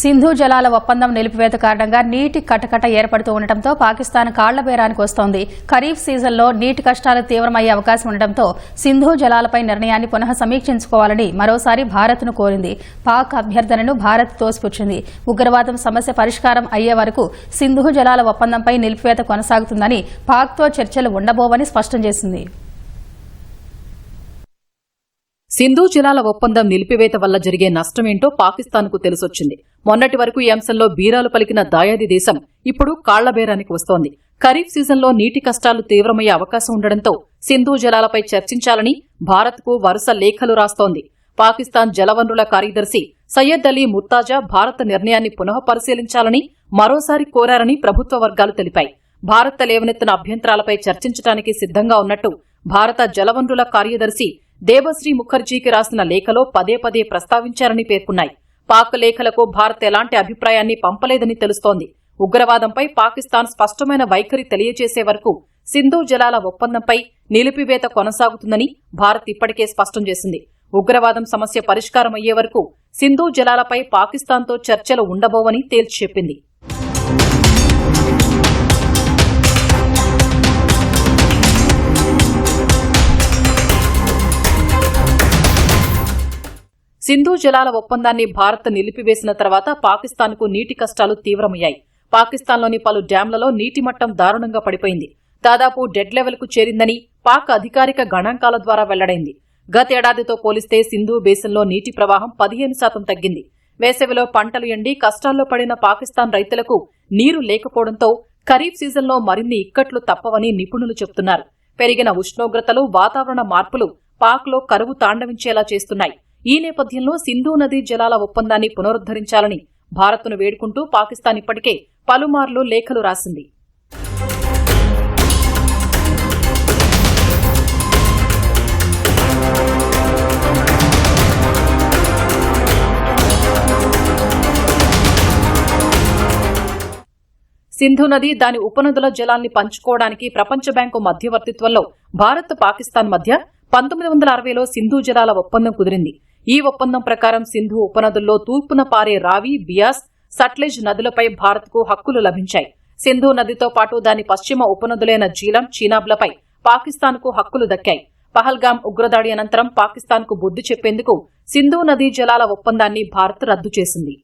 సింధు జలాల ఒప్పందం నిలిపివేత కారణంగా నీటి కటకట ఏర్పడుతూ ఉండటంతో పాకిస్తాన్ కాళ్ళ బేరానికి వస్తోంది. ఖరీఫ్ సీజన్లో నీటి కష్టాలు తీవ్రమయ్యే అవకాశం ఉండటంతో సింధు జలాలపై నిర్ణయాన్ని పునః సమీక్షించుకోవాలని మరోసారి భారత్ను కోరింది. పాక్ అభ్యర్థనను భారత్ తోసిపుచ్చింది. ఉగ్రవాదం సమస్య పరిష్కారం అయ్యే వరకు సింధు జలాల ఒప్పందంపై నిలిపివేత కొనసాగుతుందని పాక్తో చర్చలు ఉండబోవని స్పష్టం చేసింది. సింధు జలాల ఒప్పందం నిలిపివేత వల్ల జరిగే నష్టమేంటో పాకిస్తాన్కు తెలిసొచ్చింది. మొన్నటి వరకు ఈ అంశంలో బీరాలు పలికిన దాయాది దేశం ఇప్పుడు కాళ్ళబేరానికి వస్తోంది. ఖరీఫ్ సీజన్లో నీటి కష్టాలు తీవ్రమయ్యే అవకాశం ఉండడంతో సింధు జలాలపై చర్చించాలని భారత్కు వరుస లేఖలు రాస్తోంది. పాకిస్తాన్ జలవనరుల కార్యదర్శి సయ్యద్ అలీ ముర్తాజా భారత నిర్ణయాన్ని పునః పరిశీలించాలని మరోసారి కోరారని ప్రభుత్వ వర్గాలు తెలిపాయి. భారత లేవనెత్తిన అభ్యంతరాలపై చర్చించడానికి సిద్ధంగా ఉన్నట్టు భారత జలవనరుల కార్యదర్శి దేబశ్రీ ముఖర్జీకి రాసిన లేఖలో పదే పదే ప్రస్తావించారని పేర్కొన్నాయి. పాక్ లేఖలకు భారత్ ఎలాంటి అభిప్రాయాన్ని పంపలేదని తెలుస్తోంది. ఉగ్రవాదంపై పాకిస్తాన్ స్పష్టమైన వైఖరి తెలియజేసే వరకు సింధు జలాల ఒప్పందంపై నిలిపివేత కొనసాగుతుందని భారత్ ఇప్పటికే స్పష్టం చేసింది. ఉగ్రవాదం సమస్య పరిష్కారమయ్యే వరకు సింధు జలాలపై పాకిస్తాన్తో చర్చలు ఉండబోవని తేల్చి చెప్పింది. సింధు జలాల ఒప్పందాన్ని భారత్ నిలిపివేసిన తర్వాత పాకిస్తాన్కు నీటి కష్టాలు తీవ్రమయ్యాయి. పాకిస్తాన్లోని పలు డ్యాంలలో నీటి మట్టం దారుణంగా పడిపోయింది. దాదాపు డెడ్ లెవెల్కు చేరిందని పాక్ అధికారిక గణాంకాల ద్వారా వెల్లడైంది. గతేడాదితో పోలిస్తే సింధు బేసిన్లో నీటి ప్రవాహం పదిహేను శాతం తగ్గింది. వేసవిలో పంటలు ఎండి కష్టాల్లో పడిన పాకిస్తాన్ రైతులకు నీరు లేకపోవడంతో ఖరీఫ్ సీజన్లో మరిన్ని ఇక్కట్లు తప్పవని నిపుణులు చెబుతున్నారు. పెరిగిన ఉష్ణోగ్రతలు వాతావరణ మార్పులు పాక్లో కరువు తాండవించేలా చేస్తున్నాయి. ఈ నేపథ్యంలో సింధు నదీ జలాల ఒప్పందాన్ని పునరుద్దరించాలని భారత్ను వేడుకుంటూ పాకిస్తాన్ ఇప్పటికే పలుమార్లు లేఖలు రాసింది. సింధు నది దాని ఉపనదుల జలాల్ని పంచుకోవడానికి ప్రపంచ బ్యాంకు మధ్యవర్తిత్వంలో భారత్ పాకిస్తాన్ మధ్య పంతొమ్మిది వందల అరవైలో సింధు జలాల ఒప్పందం కుదిరింది. ఈ ఒప్పందం ప్రకారం సింధు ఉపనదుల్లో తూర్పున పారే రావి బియాస్ సట్లెజ్ నదులపై భారత్కు హక్కులు లభించాయి. సింధు నదితో పాటు దాని పశ్చిమ ఉపనదులైన జీలం చీనాబ్లపై పాకిస్తాన్కు హక్కులు దక్కాయి. పహల్గాం ఉగ్రదాడి అనంతరం పాకిస్తాన్కు బుద్ధి చెప్పేందుకు సింధు నదీ జలాల ఒప్పందాన్ని భారత్ రద్దు చేసింది.